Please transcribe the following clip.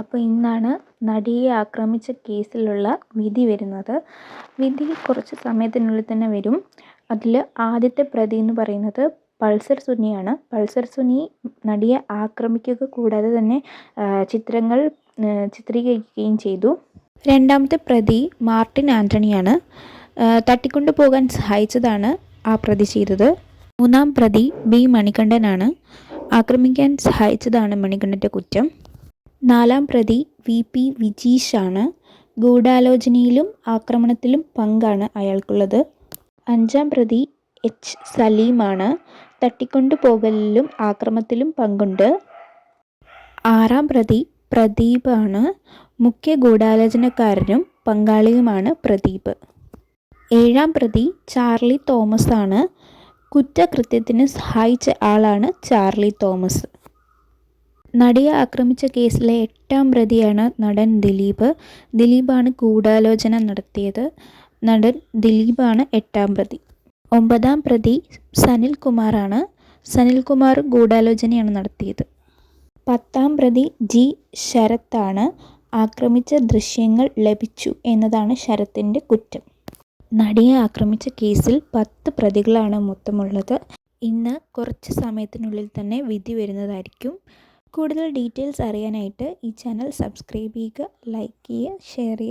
അപ്പോൾ ഇന്നാണ് നടിയെ ആക്രമിച്ച കേസിലുള്ള വിധി വരുന്നത്. വിധി കുറച്ച് സമയത്തിനുള്ളിൽ തന്നെ വരും. അതിൽ ആദ്യത്തെ പ്രതി എന്ന് പറയുന്നത് പൾസർ സുനിയാണ്. പൾസർ സുനി നടിയെ ആക്രമിക്കുക കൂടാതെ തന്നെ ചിത്രങ്ങൾ ചിത്രീകരിക്കുകയും ചെയ്തു. രണ്ടാമത്തെ പ്രതി മാർട്ടിൻ ആന്റണിയാണ് തട്ടിക്കൊണ്ടു പോകാൻ സഹായിച്ചതാണ് ആ പ്രതി ചെയ്തത്. മൂന്നാം പ്രതി ബി മണികണ്ഠനാണ്. ആക്രമിക്കാൻ സഹായിച്ചതാണ് മണികണ്ഠന്റെ കുറ്റം. നാലാം പ്രതി വി പി വിജീഷാണ് ഗൂഢാലോചനയിലും ആക്രമണത്തിലും പങ്കാണ് അയാൾക്കുള്ളത്. അഞ്ചാം പ്രതി എച്ച് സലീമാണ് തട്ടിക്കൊണ്ടു പോകലിലും ആക്രമണത്തിലും പങ്കുണ്ട്. ആറാം പ്രതി പ്രദീപാണ് മുഖ്യ ഗൂഢാലോചനക്കാരനും പങ്കാളിയുമാണ് പ്രദീപ്. ഏഴാം പ്രതി ചാർലി തോമസ് ആണ് കുറ്റകൃത്യത്തിന് സഹായിച്ച ആളാണ് ചാർലി തോമസ്. നടിയെ ആക്രമിച്ച കേസിലെ എട്ടാം പ്രതിയാണ് നടൻ ദിലീപ്. ദിലീപാണ് ഗൂഢാലോചന നടത്തിയത്. നടൻ ദിലീപാണ് എട്ടാം പ്രതി. ഒമ്പതാം പ്രതി സനിൽ കുമാറാണ്. സനിൽകുമാർ ഗൂഢാലോചനയാണ് നടത്തിയത്. പത്താം പ്രതി ജി ശരത്താണ്. ആക്രമിച്ച ദൃശ്യങ്ങൾ ലഭിച്ചു എന്നതാണ് ശരത്തിന്റെ കുറ്റം. നടിയെ ആക്രമിച്ച കേസിൽ പത്ത് പ്രതികളാണ് മൊത്തമുള്ളത്. ഇന്ന് കുറച്ച് സമയത്തിനുള്ളിൽ തന്നെ വിധി വരുന്നതായിരിക്കും. കൂടുതൽ ഡീറ്റെയിൽസ് അറിയാനായിട്ട് ഈ ചാനൽ സബ്സ്ക്രൈബ് ചെയ്യുക ലൈക്ക് ചെയ്യുക ഷെയർ ചെയ്യുക.